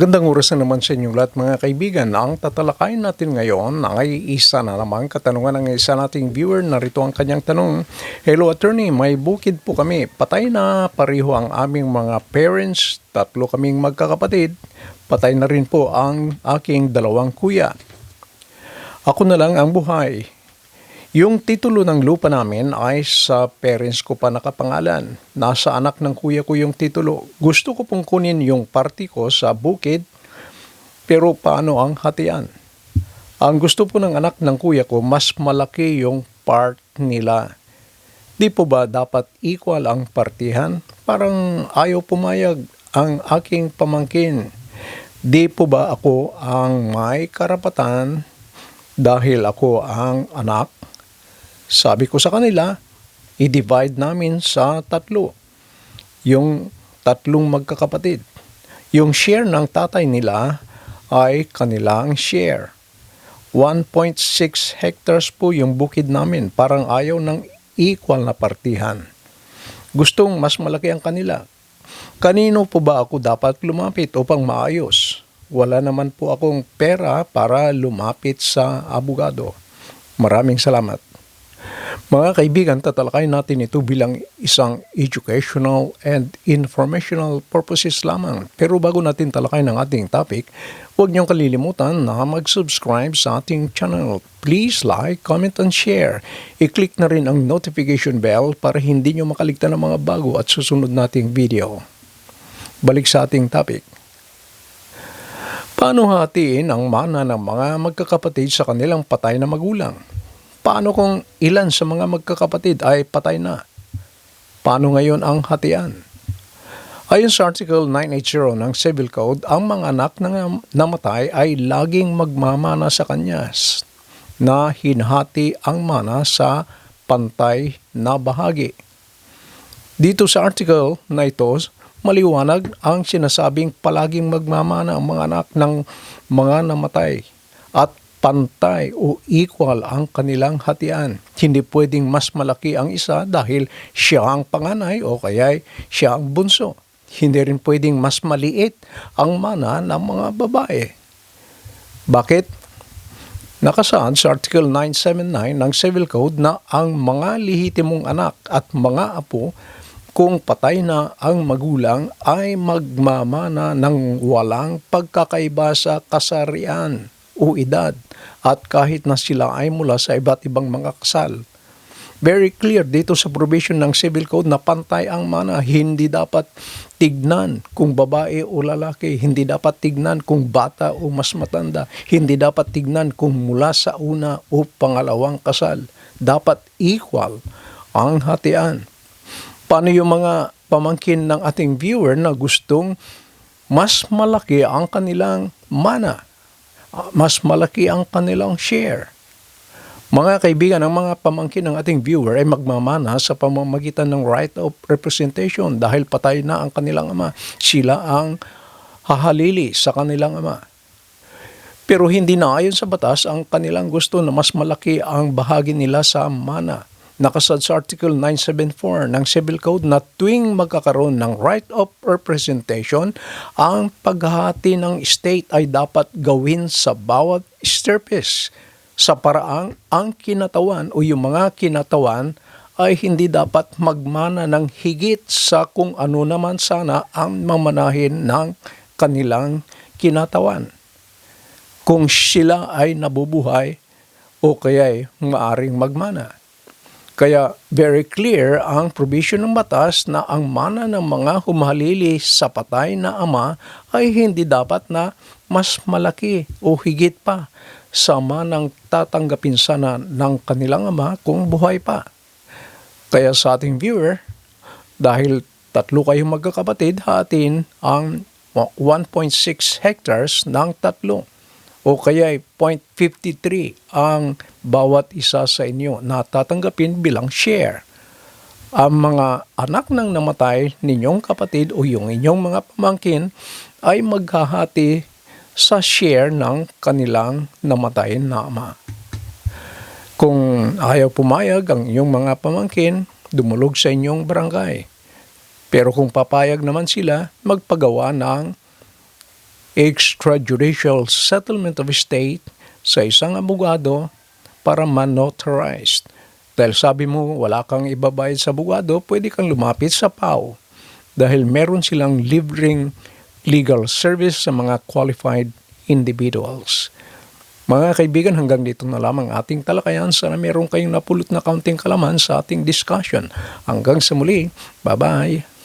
Magandang oras na naman sa inyong lahat mga kaibigan. Ang tatalakayin natin ngayon ay isa na naman katanungan ng isa nating viewer. Narito ang kanyang tanong. Hello attorney, may bukid po kami. Patay na pareho ang aming mga parents. Tatlo kaming magkakapatid. Patay na rin po ang aking dalawang kuya. Ako na lang ang buhay. Yung titulo ng lupa namin ay sa parents ko pa nakapangalan. Nasa anak ng kuya ko yung titulo. Gusto ko pong kunin yung party ko sa bukid, pero paano ang hatian? Ang gusto po ng anak ng kuya ko, mas malaki yung part nila. Di po ba dapat equal ang partihan? Parang ayaw pumayag ang aking pamangkin. Di po ba ako ang may karapatan dahil ako ang anak? Sabi ko sa kanila, i-divide namin sa tatlo. Yung tatlong magkakapatid. Yung share ng tatay nila ay kanilang share. 1.6 hectares po yung bukid namin. Parang ayaw ng equal na partihan. Gustong mas malaki ang kanila. Kanino po ba ako dapat lumapit upang maayos? Wala naman po akong pera para lumapit sa abogado. Maraming salamat. Mga kaibigan, tatalakayin natin ito bilang isang educational and informational purposes lamang. Pero bago natin talakayin ang ating topic, huwag niyong kalilimutan na mag-subscribe sa ating channel. Please like, comment, and share. I-click na rin ang notification bell para hindi niyo makaligtan ng mga bago at susunod nating video. Balik sa ating topic. Paano hatiin ang mana ng mga magkakapatid sa kanilang patay na magulang? Paano kung ilan sa mga magkakapatid ay patay na? Paano ngayon ang hatian? Ayon sa Article 980 ng Civil Code, ang mga anak na namatay ay laging magmamana sa kanya na hinahati ang mana sa pantay na bahagi. Dito sa article na ito, maliwanag ang sinasabing palaging magmamana ang mga anak ng mga namatay at pantay o equal ang kanilang hatian. Hindi pwedeng mas malaki ang isa dahil siya ang panganay o kaya siya ang bunso. Hindi rin pwedeng mas maliit ang mana ng mga babae. Bakit? Nakasaad sa Article 979 ng Civil Code na ang mga lihitimong anak at mga apo kung patay na ang magulang ay magmamana ng walang pagkakaiba sa kasarian o edad at kahit na sila ay mula sa iba't ibang mga kasal. Very clear dito sa provision ng Civil Code na pantay ang mana. Hindi dapat tignan kung babae o lalaki. Hindi dapat tignan kung bata o mas matanda. Hindi dapat tignan kung mula sa una o pangalawang kasal. Dapat equal ang hatian. Paano yung mga pamangkin ng ating viewer na gustong mas malaki ang kanilang mana? Mas malaki ang kanilang share. Mga kaibigan, ang mga pamangkin ng ating viewer ay magmamana sa pamamagitan ng right of representation dahil patay na ang kanilang ama. Sila ang hahalili sa kanilang ama. Pero hindi na ayon sa batas ang kanilang gusto na mas malaki ang bahagi nila sa mana nakasad sa Article 974 ng Civil Code na tuwing magkakaroon ng right of representation, ang paghahati ng state ay dapat gawin sa bawat stirpes sa paraang ang kinatawan o yung mga kinatawan ay hindi dapat magmana ng higit sa kung ano naman sana ang mamanahin ng kanilang kinatawan. Kung sila ay nabubuhay o kaya'y maaring magmana. Kaya very clear ang provision ng batas na ang mana ng mga humahalili sa patay na ama ay hindi dapat na mas malaki o higit pa sa manang tatanggapin sana ng kanilang ama kung buhay pa. Kaya sa ating viewer, dahil tatlo kayong magkakapatid, hatin ang 1.6 hectares ng tatlo o kaya 0.53 ang bawat isa sa inyo na tatanggapin bilang share. Ang mga anak ng namatay ninyong kapatid o yung inyong mga pamangkin ay maghahati sa share ng kanilang namatay na ama. Kung ayaw pumayag ang inyong mga pamangkin, dumulog sa inyong barangay. Pero kung papayag naman sila, magpagawa ng extrajudicial settlement of estate sa isang abogado para man-notarized. Dahil sabi mo wala kang ibabayad sa abogado, pwede kang lumapit sa PAO dahil meron silang libreng legal service sa mga qualified individuals. Mga kaibigan, hanggang dito na lamang ating talakayan. Sana meron kayong napulot na kaunting kalaman sa ating discussion. Hanggang sa muli, bye-bye!